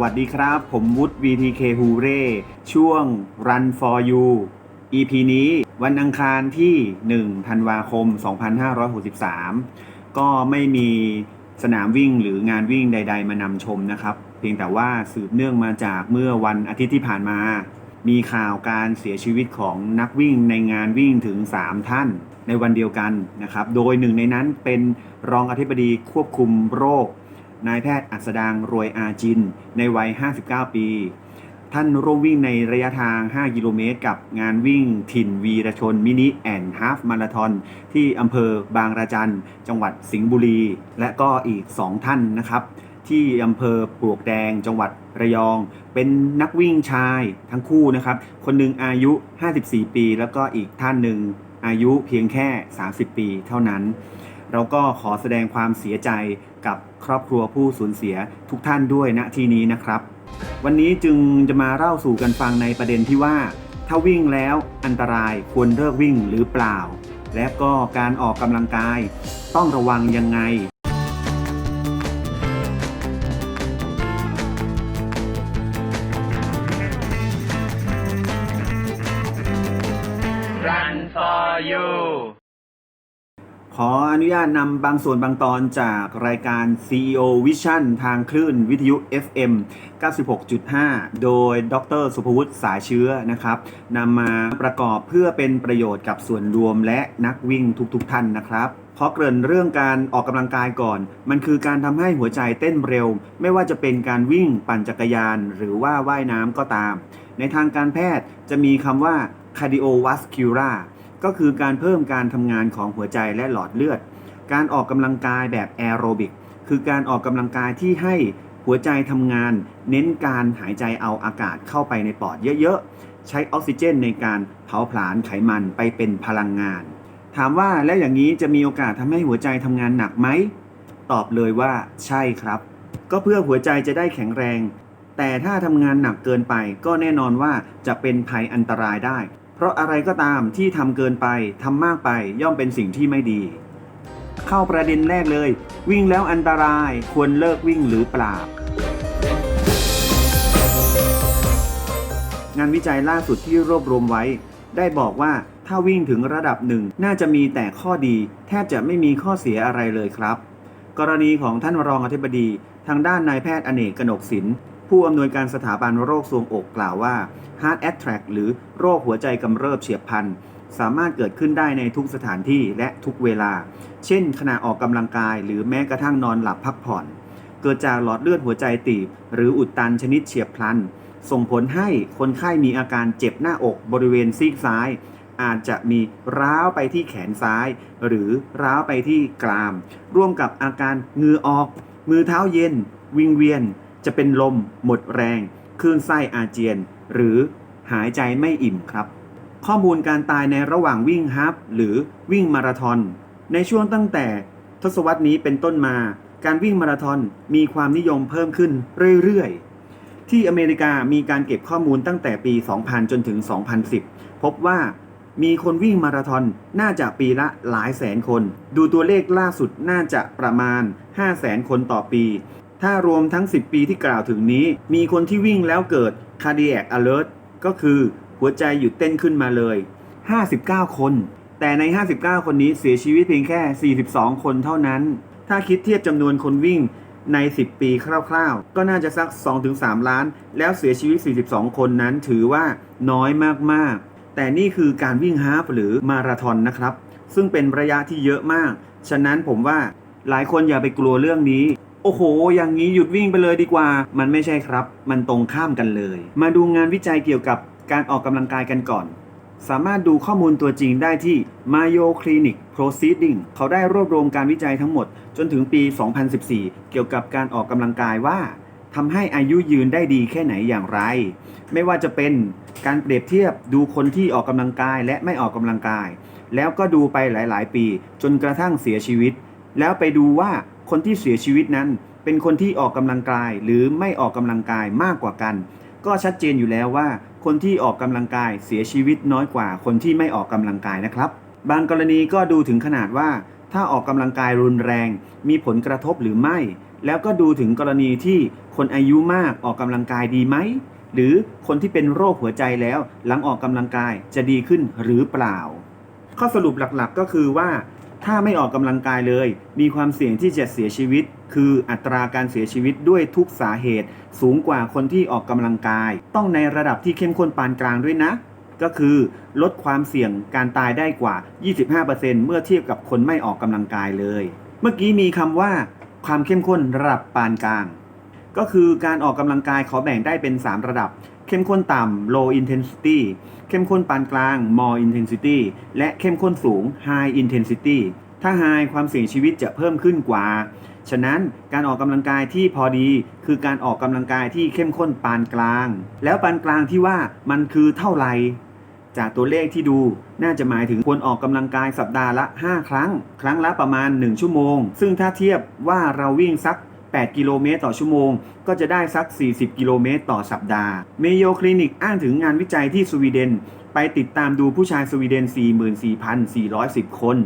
วัสดีครับ ผมวุฒิ VTK ฮูเร่ช่วง Run for You EP นี้วันอังคารที่ 1 ธันวาคม 2563 ก็ไม่มีสนามวิ่งหรืองานวิ่งใด ๆ มานำชมนะครับ เพียงแต่ว่าสืบเนื่องมาจากเมื่อวันอาทิตย์ที่ผ่านมา มีข่าวการเสียชีวิตของนักวิ่งในงานวิ่งถึง 3 ท่านในวันเดียวกันนะครับ โดยหนึ่งในนั้นเป็นรองอธิบดีควบคุมโรค นายแพทย์อัสดางรวยอาจิน ในวัย 59 ปี ท่านร่วมวิ่งในระยะทาง 5 กิโลเมตร กับงานวิ่งถิ่นวีรชนมินิแอนด์ฮาฟมาราทอนที่อำเภอบางระจัน จังหวัดสิงห์บุรี และก็อีก 2 ท่านนะครับ ที่อำเภอปลวกแดงจังหวัดระยอง เป็นนักวิ่งชายทั้งคู่นะครับ คนหนึ่งอายุ 54 ปี แล้วก็อีกท่านหนึ่งอายุเพียงแค่ 30 ปีเท่านั้น เราก็ขอแสดงความเสียใจกับครอบครัวผู้สูญเสียทุกท่านด้วยณที่นี้นะครับ วันนี้จึงจะมาเล่าสู่กันฟังในประเด็นที่ว่า ถ้าวิ่งแล้วอันตรายควรเลิกวิ่งหรือเปล่า และก็การออกกำลังกาย ต้องระวังยังไง ขออนุญาตนำบางส่วนบางตอนจากรายการ CEO Vision ทางคลื่นวิทยุ FM 96.5 โดยดรสุภวุฒิสายเชื้อนะครับนำมาประกอบเพื่อเป็นประโยชน์กับส่วนรวมและนักวิ่งทุกๆทท่านนะครับเพราะเกริ่นเรื่องการออกกำลังกายก่อน มันคือการทำให้หัวใจเต้นเร็ว ไม่ว่าจะเป็นการวิ่งปั่นจักรยาน หรือว่าว่ายน้ำก็ตาม ในทางการแพทย์จะมีคำว่า cardiovascular ก็คือการเพิ่มการทำงานของหัวใจและหลอดเลือด การออกกำลังกายแบบแอโรบิกคือการออกกำลังกายที่ให้หัวใจทำงาน เน้นการหายใจเอาอากาศเข้าไปในปอดเยอะๆ ใช้ออกซิเจนในการเผาผลาญไขมันไปเป็นพลังงาน ถามว่าแล้วอย่างนี้จะมีโอกาสทำให้หัวใจทำงานหนักไหม ตอบเลยว่าใช่ครับ ก็เพื่อหัวใจจะได้แข็งแรง แต่ถ้าทำงานหนักเกินไปก็แน่นอนว่าจะเป็นภัยอันตรายได้ เพราะอะไรก็ตามที่ทำเกินไปทำมากไปย่อมเป็นสิ่งที่ไม่ดี เข้าประเด็นแรกเลย วิ่งแล้วอันตรายควรเลิกวิ่งหรือเปล่างานวิจัยล่าสุดที่รวบรวมไว้ ได้บอกว่าถ้าวิ่งถึงระดับหนึ่งน่าจะมีแต่ข้อดี แทบจะไม่มีข้อเสียอะไรเลยครับ กรณีของท่านรองอธิบดี ทางด้านนายแพทย์อเนกกนกศิลป์ ผู้อำนวยการสถาบันโรคทรวงอกกล่าวว่า Heart Attack หรือโรคหัวใจกำเริบเฉียบพลัน สามารถเกิดขึ้นได้ในทุกสถานที่และทุกเวลา เช่น ขณะออกกำลังกายหรือแม้กระทั่งนอนหลับพักผ่อน เกิดจากหลอดเลือดหัวใจตีบ หรืออุดตันชนิดเฉียบพลัน ส่งผลให้คนไข้มีอาการเจ็บหน้าอกบริเวณซีกซ้าย อาจจะมีร้าวไปที่แขนซ้าย หรือร้าวไปที่กราม ร่วมกับอาการเงือออก มือเท้าเย็น วิงเวียน จะเป็นลม หมดแรง คลื่นไส้อาเจียน หรือหายใจไม่อิ่มครับ ข้อมูลการตายในระหว่างวิ่งฮาล์ฟหรือวิ่งมาราธอน ในช่วงตั้งแต่ทศวรรษนี้เป็นต้นมา การวิ่งมาราธอนมีความนิยมเพิ่มขึ้นเรื่อยๆ ที่อเมริกามีการเก็บข้อมูลตั้งแต่ปี 2000 จนถึง 2010 พบว่ามีคนวิ่งมาราธอนน่าจะปีละหลายแสนคน ดูตัวเลขล่าสุดน่าจะประมาณ 5 0 0แสนคนต่อปี ถ้ารวมทั้ง 10 ปีที่กล่าวถึงนี้ มีคนที่วิ่งแล้วเกิด cardiac alert ก็คือหัวใจหยุดเต้นขึ้นมาเลย 59 คน แต่ใน 59 คนนี้เสียชีวิตเพียงแค่ 42 คนเท่านั้น ถ้าคิดเทียบจำนวนคนวิ่งใน 10 ปีคร่าวๆ ก็น่าจะสัก 2-3 ล้าน แล้วเสียชีวิต 42 คนนั้นถือว่าน้อยมากๆ แต่นี่คือการวิ่งฮาฟหรือมาราธอนนะครับ ซึ่งเป็นระยะที่เยอะมาก ฉะนั้นผมว่าหลายคนอย่าไปกลัวเรื่องนี้ โอ้โห อย่างนี้หยุดวิ่งไปเลยดีกว่า มันไม่ใช่ครับ มันตรงข้ามกันเลย มาดูงานวิจัยเกี่ยวกับการออกกำลังกายกันก่อน สามารถดูข้อมูลตัวจริงได้ที่ Mayo Clinic Proceeding เขาได้รวบรวมการวิจัยทั้งหมด จนถึงปี 2014 เกี่ยวกับการออกกำลังกายว่าทำให้อายุยืนได้ดีแค่ไหนอย่างไร ไม่ว่าจะเป็นการเปรียบเทียบดูคนที่ออกกำลังกายและไม่ออกกำลังกาย แล้วก็ดูไปหลาย ๆ ปี จนกระทั่งเสียชีวิต แล้วไปดูว่า คนที่เสียชีวิตนั้นเป็นคนที่ออกกำลังกายหรือไม่ออกกำลังกายมากกว่ากัน ก็ชัดเจนอยู่แล้วว่า คนที่ออกกำลังกายเสียชีวิตน้อยกว่า คนที่ไม่ออกกำลังกายนะครับ บางกรณีก็ดูถึงขนาดว่า ถ้าออกกำลังกายรุนแรง มีผลกระทบหรือไม่ แล้วก็ดูถึงกรณีที่คนอายุมากออกกำลังกายดีไหมหรือคนที่เป็นโรคหัวใจแล้วหลังออกกำลังกายจะดีขึ้นหรือเปล่า ข้อสรุปหลักๆก็คือว่า ถ้าไม่ออกกำลังกายเลย มีความเสี่ยงที่จะเสียชีวิต คืออัตราการเสียชีวิตด้วยทุกสาเหตุ สูงกว่าคนที่ออกกำลังกาย ต้องในระดับที่เข้มข้นปานกลางด้วยนะ ก็คือลดความเสี่ยงการตายได้กว่า 25%เมื่อเทียบกับคนไม่ออกกำลังกายเลย เมื่อกี้มีคำว่า ความเข้มข้นระดับปานกลาง ก็คือการออกกำลังกายขอแบ่งได้เป็น 3 ระดับ เข้มข้นต่ำ low intensity เข้มข้นปานกลาง more intensity และเข้มข้นสูง high intensity ถ้า high ความเสี่ยงชีวิตจะเพิ่มขึ้นกว่า ฉะนั้นการออกกำลังกายที่พอดีคือการออกกำลังกายที่เข้มข้นปานกลาง แล้วปานกลางที่ว่ามันคือเท่าไหร่จากตัวเลขที่ดูน่าจะหมายถึงควรออกกำลังกายสัปดาห์ละ 5 ครั้ง ครั้งละประมาณ 1 ชั่วโมง ซึ่งถ้าเทียบว่าเราวิ่งสัก 8 กิโลเมตรต่อชั่วโมง ก็จะได้สัก 40 กิโลเมตรต่อสัปดาห์ เมโยคลินิกอ้างถึงงานวิจัยที่สวีเดน ไปติดตามดูผู้ชายสวีเดน 44,410 คน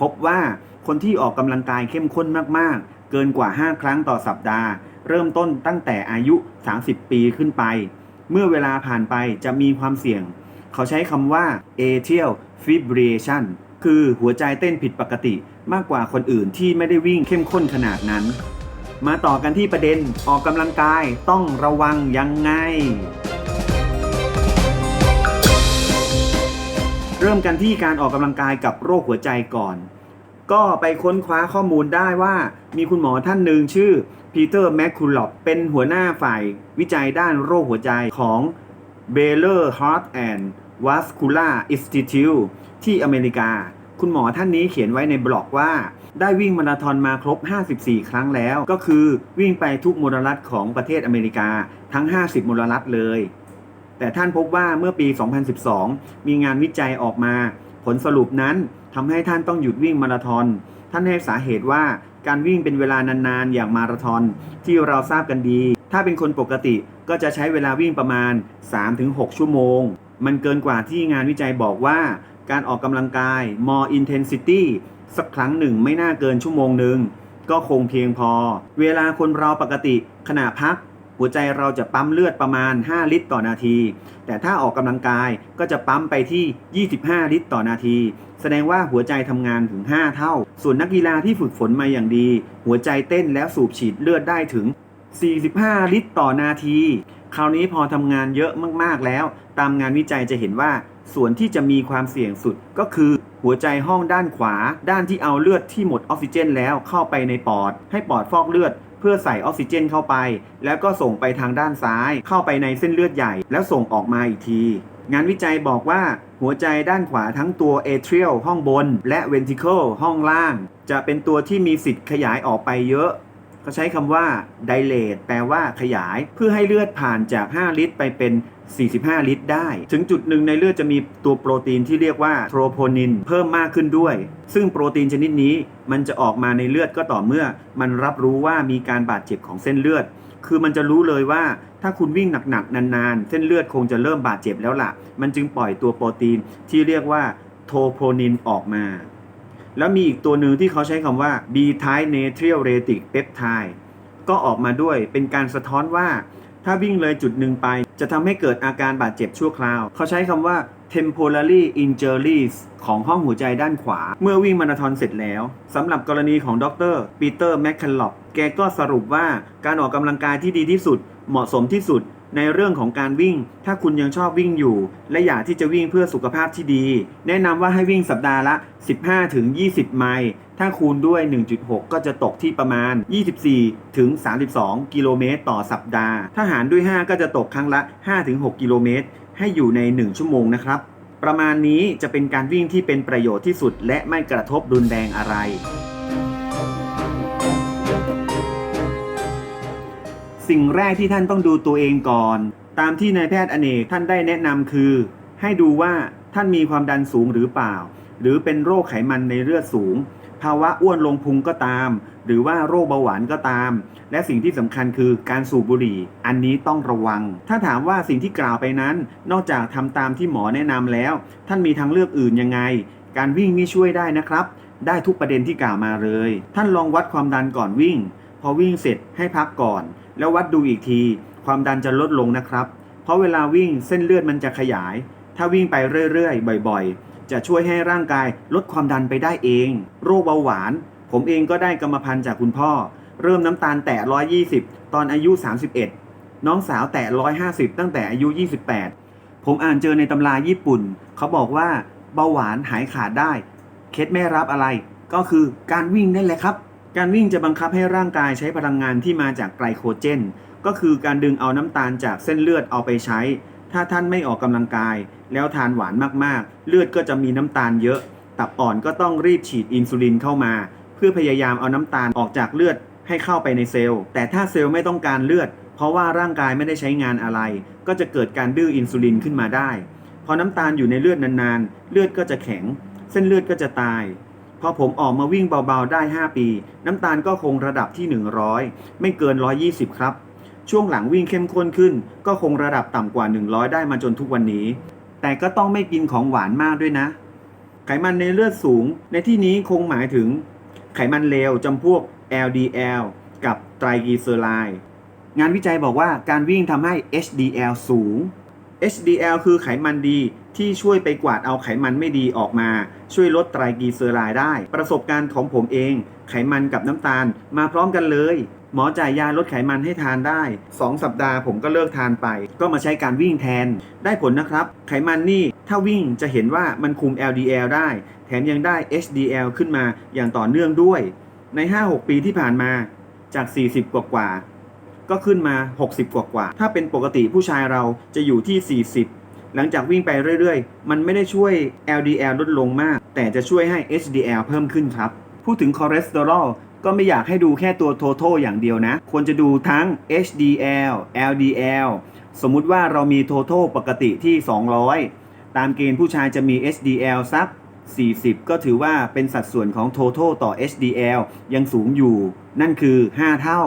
พบว่าคนที่ออกกำลังกายเข้มข้นมากๆ เกินกว่า 5 ครั้งต่อสัปดาห์ เริ่มต้นตั้งแต่อายุ 30 ปีขึ้นไป เมื่อเวลาผ่านไปจะมีความเสี่ยง เขาใช้คำว่า atrial fibrillation คือหัวใจเต้นผิดปกติมากกว่าคนอื่นที่ไม่ได้วิ่งเข้มข้นขนาดนั้น มาต่อกันที่ประเด็นออกกำลังกายต้องระวังยังไง เริ่มกันที่การออกกำลังกายกับโรคหัวใจก่อน ก็ไปค้นคว้าข้อมูลได้ว่า มีคุณหมอท่านหนึ่งชื่อปีเตอร์แมคคูลอปเป็นหัวหน้าฝ่ายวิจัยด้านโรคหัวใจของ Baylor Heart and Vascular Institute ที่อเมริกา คุณหมอท่านนี้เขียนไว้ในบล็อกว่า ได้วิ่งมาราธอนมาครบ 54 ครั้งแล้ว ก็คือวิ่งไปทุกมลรัฐของประเทศอเมริกาทั้ง 50 มลรัฐเลย แต่ท่านพบว่าเมื่อปี 2012 มีงานวิจัยออกมา ผลสรุปนั้นทำให้ท่านต้องหยุดวิ่งมาราธอน ท่านให้สาเหตุว่าการวิ่งเป็นเวลานานๆ อย่างมาราธอนที่เราทราบกันดี ถ้าเป็นคนปกติก็จะใช้เวลาวิ่งประมาณ 3-6 ชั่วโมง มันเกินกว่าที่งานวิจัยบอกว่า การออกกำลังกาย more intensity สักครั้งหนึ่งไม่น่าเกินชั่วโมงหนึ่งก็คงเพียงพอ เวลาคนเราปกติขณะพัก หัวใจเราจะปั๊มเลือดประมาณ 5 ลิตรต่อนาที แต่ถ้าออกกำลังกายก็จะปั๊มไปที่ 25 ลิตรต่อนาที แสดงว่าหัวใจทำงานถึง 5 เท่า ส่วนนักกีฬาที่ฝึกฝนมาอย่างดี หัวใจเต้นแล้วสูบฉีดเลือดได้ถึง 45 ลิตรต่อนาที คราวนี้พอทำงานเยอะมากๆแล้ว ตามงานวิจัยจะเห็นว่า ส่วนที่จะมีความเสี่ยงสุดก็คือหัวใจห้องด้านขวา ด้านที่เอาเลือดที่หมดออกซิเจนแล้วเข้าไปในปอด ให้ปอดฟอกเลือดเพื่อใส่ออกซิเจนเข้าไป แล้วก็ส่งไปทางด้านซ้าย เข้าไปในเส้นเลือดใหญ่ แล้วส่งออกมาอีกที งานวิจัยบอกว่า หัวใจด้านขวาทั้งตัว atrial ห้องบน และ ventricle ห้องล่าง จะเป็นตัวที่มีสิทธิ์ขยายออกไปเยอะ เขาใช้คำว่า dilate แปลว่าขยาย เพื่อให้เลือดผ่านจาก 5 ลิตร ไปเป็น 45 ลิตรได้ ถึงจุดหนึ่งในเลือดจะมีตัวโปรตีนที่เรียกว่าโทรโพนิน เพิ่มมากขึ้นด้วย ซึ่งโปรตีนชนิดนี้มันจะออกมาในเลือดก็ต่อเมื่อ มันรับรู้ว่ามีการบาดเจ็บของเส้นเลือด คือมันจะรู้เลยว่าถ้าคุณวิ่งหนักๆนานๆ เส้นเลือดคงจะเริ่มบาดเจ็บแล้วล่ะ มันจึงปล่อยตัวโปรตีนที่เรียกว่าโทโพนินออกมา แล้วมีอีกตัวหนึ่งที่เขาใช้คำว่า B-type n a t r i a l r e t i c peptide ก็ออกมาด้วยเป็นการสะท้อนว่า ถ้าวิ่งเลยจุดหนึ่งไป จะทำให้เกิดอาการบาดเจ็บชั่วคราว เขาใช้คำว่า temporary injuries ของห้องหัวใจด้านขวา เมื่อวิ่งมาราธอนเสร็จแล้วสำหรับกรณีของดรปีเตอร์แมคคันลอปแกก็สรุปว่าการออกกำลังกายที่ดีที่สุด เหมาะสมที่สุด ในเรื่องของการวิ่ง ถ้าคุณยังชอบวิ่งอยู่ และอยากที่จะวิ่งเพื่อสุขภาพที่ดี แนะนำว่าให้วิ่งสัปดาห์ละ 15-20 ไมล์ ถ้าคูณด้วย 1.6 ก็จะตกที่ประมาณ 24ถึง32 กิโลเมตรต่อสัปดาห์ ถ้าหารด้วย 5 ก็จะตกครั้งละ 5-6 กิโลเมตร ให้อยู่ใน 1 ชั่วโมงนะครับ ประมาณนี้จะเป็นการวิ่งที่เป็นประโยชน์ที่สุด และไม่กระทบรุนแรงอะไร สิ่งแรกที่ท่านต้องดูตัวเองก่อน ตามที่นายแพทย์อเนกท่านได้แนะนำคือ ให้ดูว่าท่านมีความดันสูงหรือเปล่า หรือเป็นโรคไขมันในเลือดสูง ภาวะอ้วนลงพุงก็ตาม หรือว่าโรคเบาหวานก็ตาม และสิ่งที่สำคัญคือการสูบบุหรี่ อันนี้ต้องระวัง ถ้าถามว่าสิ่งที่กล่าวไปนั้น นอกจากทำตามที่หมอแนะนำแล้ว ท่านมีทางเลือกอื่นยังไง การวิ่งนี่ช่วยได้นะครับ ได้ทุกประเด็นที่กล่าวมาเลย ท่านลองวัดความดันก่อนวิ่ง พอวิ่งเสร็จให้พักก่อน แล้ววัดดูอีกที ความดันจะลดลงนะครับ เพราะเวลาวิ่งเส้นเลือดมันจะขยาย ถ้าวิ่งไปเรื่อยๆ บ่อยๆ จะช่วยให้ร่างกายลดความดันไปได้เอง โรคเบาหวาน ผมเองก็ได้กรรมพันธุ์จากคุณพ่อ เริ่มน้ำตาลแตะ120 ตอนอายุ 31 น้องสาวแตะ150 ตั้งแต่อายุ 28 ผมอ่านเจอในตำราญี่ปุ่น เขาบอกว่าเบาหวานหายขาดได้ เคล็ดไม่รับอะไร ก็คือการวิ่งนั่นแหละครับ การวิ่งจะบังคับให้ร่างกายใช้พลังงานที่มาจากไกลโคเจน ก็คือการดึงเอาน้ำตาลจากเส้นเลือดเอาไปใช้ ถ้าท่านไม่ออกกำลังกาย แล้วทานหวานมากๆ เลือดก็จะมีน้ำตาลเยอะ ตับอ่อนก็ต้องรีบฉีดอินซูลินเข้ามา เพื่อพยายามเอาน้ำตาลออกจากเลือดให้เข้าไปในเซลล์ แต่ถ้าเซลล์ไม่ต้องการเลือด เพราะว่าร่างกายไม่ได้ใช้งานอะไร ก็จะเกิดการดื้ออินซูลินขึ้นมาได้ พอน้ำตาลอยู่ในเลือดนานๆ เลือดก็จะแข็ง เส้นเลือดก็จะตาย พอผมออกมาวิ่งเบาๆได้ 5 ปี น้ำตาลก็คงระดับที่ 100 ไม่เกิน 120 ครับ ช่วงหลังวิ่งเข้มข้นขึ้น ก็คงระดับต่ำกว่า 100 ได้มาจนทุกวันนี้ แต่ก็ต้องไม่กินของหวานมากด้วยนะ ไขมันในเลือดสูง ในที่นี้คงหมายถึง ไขมันเลวจำพวก LDL กับไตรกลีเซอไรด์งานวิจัยบอกว่าการวิ่งทำให้ HDL สูง HDL คือไขมันดีที่ช่วยไปกวาดเอาไขมันไม่ดีออกมา ช่วยลดไตรกลีเซอไรด์ได้ ประสบการณ์ของผมเอง ไขมันกับน้ำตาลมาพร้อมกันเลย หมอจ่ายยาลดไขมันให้ทานได้ 2 สัปดาห์ผมก็เลิกทานไป ก็มาใช้การวิ่งแทน ได้ผลนะครับ ไขมันนี่ถ้าวิ่งจะเห็นว่ามันคุม LDL ได้ แถมยังได้ HDL ขึ้นมาอย่างต่อเนื่องด้วย ใน 5-6 ปีที่ผ่านมาจาก 40 กว่ากว่า ก็ขึ้นมา 60 กว่ากว่า ถ้าเป็นปกติผู้ชายเราจะอยู่ที่ 40 หลังจากวิ่งไปเรื่อยๆ มันไม่ได้ช่วย LDL ลดลงมาก แต่จะช่วยให้ HDL เพิ่มขึ้นครับ พูดถึงคอเลสเตอรอลก็ไม่อยากให้ดูแค่ตัว total อย่างเดียวนะ ควรจะดูทั้ง HDL LDL สมมุติว่าเรามี total ปกติที่ 200 ตามเกณฑ์ผู้ชายจะมี HDL สัก 40 ก็ถือว่าเป็นสัดส่วนของ total ต่อ HDL ยังสูงอยู่ นั่นคือ 5 เท่า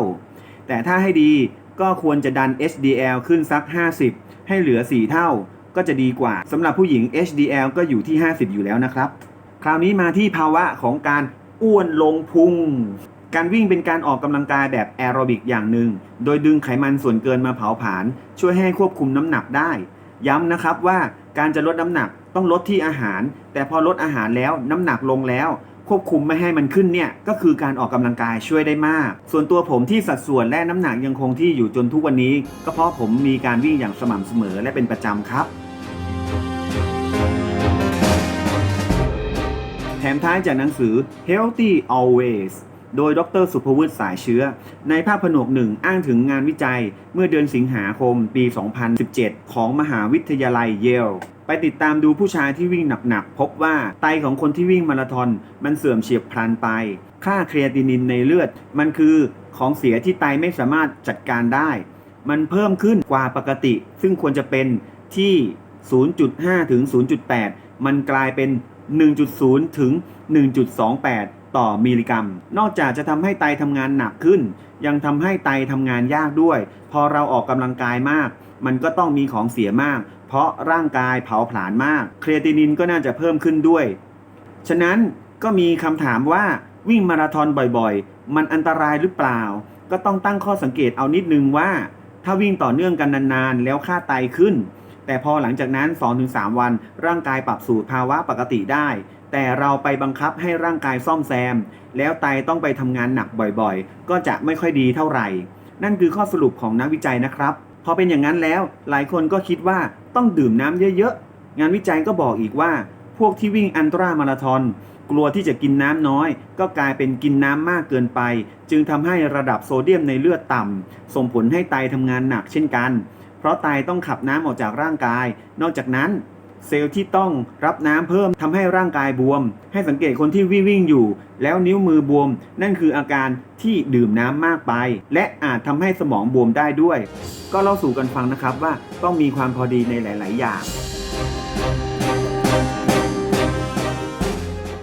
แต่ถ้าให้ดีก็ควรจะดัน HDL ขึ้นสัก 50 ให้เหลือ 4 เท่าก็จะดีกว่าสำหรับผู้หญิง HDL ก็อยู่ที่ 50 อยู่แล้วนะครับ คราวนี้มาที่ภาวะของการอ้วนลงพุง การวิ่งเป็นการออกกำลังกายแบบแอโรบิกอย่างหนึ่ง โดยดึงไขมันส่วนเกินมาเผาผลาญช่วยให้ควบคุมน้ำหนักได้ ย้ำนะครับว่าการจะลดน้ำหนักต้องลดที่อาหาร แต่พอลดอาหารแล้วน้ำหนักลงแล้ว ควบคุมไม่ให้มันขึ้นเนี่ยก็คือการออกกำลังกายช่วยได้มาก ส่วนตัวผมที่สัดส่วนและน้ำหนักยังคงที่อยู่จนทุกวันนี้ ก็เพราะผมมีการวิ่งอย่างสม่ำเสมอและเป็นประจำครับแถมท้ายจากหนังสือ Healthy Always โดยดรสุภวุฒิสายเชื้อ ในภาคผนวกหนึ่งอ้างถึงงานวิจัย เมื่อเดือนสิงหาคมปี 2017 ของมหาวิทยาลัยเยล ไปติดตามดูผู้ชายที่วิ่งหนักๆ พบว่าไตของคนที่วิ่งมาราธอนมันเสื่อมเฉียบพลันไป ค่าเครียตินินในเลือด มันคือของเสียที่ไตไม่สามารถจัดการได้ มันเพิ่มขึ้นกว่าปกติ ซึ่งควรจะเป็นที่ 0.5 ถึง 0.8 มันกลายเป็น 1.0 ถึง 1.28 ต่อมิลลิกรัม นอกจากจะทำให้ไตทำงานหนักขึ้น ยังทำให้ไตทำงานยากด้วย พอเราออกกำลังกายมาก มันก็ต้องมีของเสียมาก ราะร่างกายเผาผลาญมาก เครียตินินก็น่าจะเพิ่มขึ้นด้วย ฉะนั้นก็มีคำถามว่าวิ่งมาราธอนบ่อยๆ มันอันตรายหรือเปล่า ก็ต้องตั้งข้อสังเกตเอานิดนึงว่า ถ้าวิ่งต่อเนื่องกันนานๆ แล้วค่าไตขึ้น แต่พอหลังจากนั้น 2-3 วัน ร่างกายปรับสู่ภาวะปกติได้ แต่เราไปบังคับให้ร่างกายซ่อมแซม แล้วไตต้องไปทำงานหนักบ่อยๆ ก็จะไม่ค่อยดีเท่าไหร่ นั่นคือข้อสรุปของนักวิจัยนะครับ พอเป็นอย่างนั้นแล้ว หลายคนก็คิดว่า ต้องดื่มน้ำเยอะๆ งานวิจัยก็บอกอีกว่า พวกที่วิ่งอันตรามาราธอนกลัวที่จะกินน้ำน้อย ก็กลายเป็นกินน้ำมากเกินไป จึงทำให้ระดับโซเดียมในเลือดต่ำส่งผลให้ไตทำงานหนักเช่นกัน เพราะไตต้องขับน้ำออกจากร่างกาย นอกจากนั้น เซลล์ที่ต้องรับน้ำเพิ่มทำให้ร่างกายบวม ให้สังเกตคนที่วิ่งวิ่งอยู่ แล้วนิ้วมือบวม นั่นคืออาการที่ดื่มน้ำมากไป และอาจทำให้สมองบวมได้ด้วย ก็เล่าสู่กันฟังนะครับว่าต้องมีความพอดีในหลาย ๆ อย่าง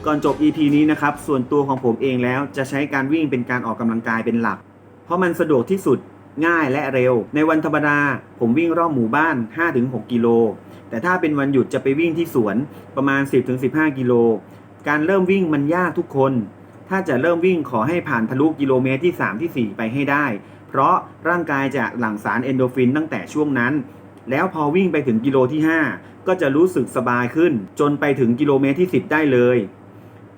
ก่อนจบ EP นี้นะครับ ส่วนตัวของผมเองแล้วจะใช้การวิ่งเป็นการออกกำลังกายเป็นหลัก เพราะมันสะดวกที่สุด ง่ายและเร็ว ในวันธรรมดา ผมวิ่งรอบหมู่บ้าน 5-6 กิโล แต่ถ้าเป็นวันหยุดจะไปวิ่งที่สวนประมาณ 10-15 กิโล การเริ่มวิ่งมันยากทุกคน ถ้าจะเริ่มวิ่งขอให้ผ่านทะลุกิโลเมตรที่ 3 ที่ 4 ไปให้ได้ เพราะร่างกายจะหลั่งสารเอนโดฟินตั้งแต่ช่วงนั้น แล้วพอวิ่งไปถึงกิโลที่ 5 ก็จะรู้สึกสบายขึ้น จนไปถึงกิโลเมตรที่ 10 ได้เลย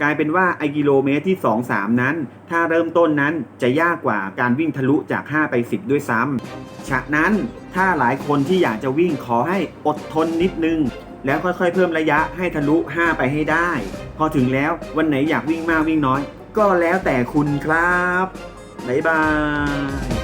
กลายเป็นว่าไอกิโลเมตรที่ 2 3 นั้น ถ้าเริ่มต้นนั้นจะยากกว่าการวิ่งทะลุจาก 5 ไป 10 ด้วยซ้ำฉะนั้นถ้าหลายคนที่อยากจะวิ่งขอให้อดทนนิดนึง แล้วค่อยๆ เพิ่มระยะให้ทะลุ 5 ไปให้ได้ พอถึงแล้ววันไหนอยากวิ่งมากวิ่งน้อย ก็แล้วแต่คุณครับบ๊ายบาย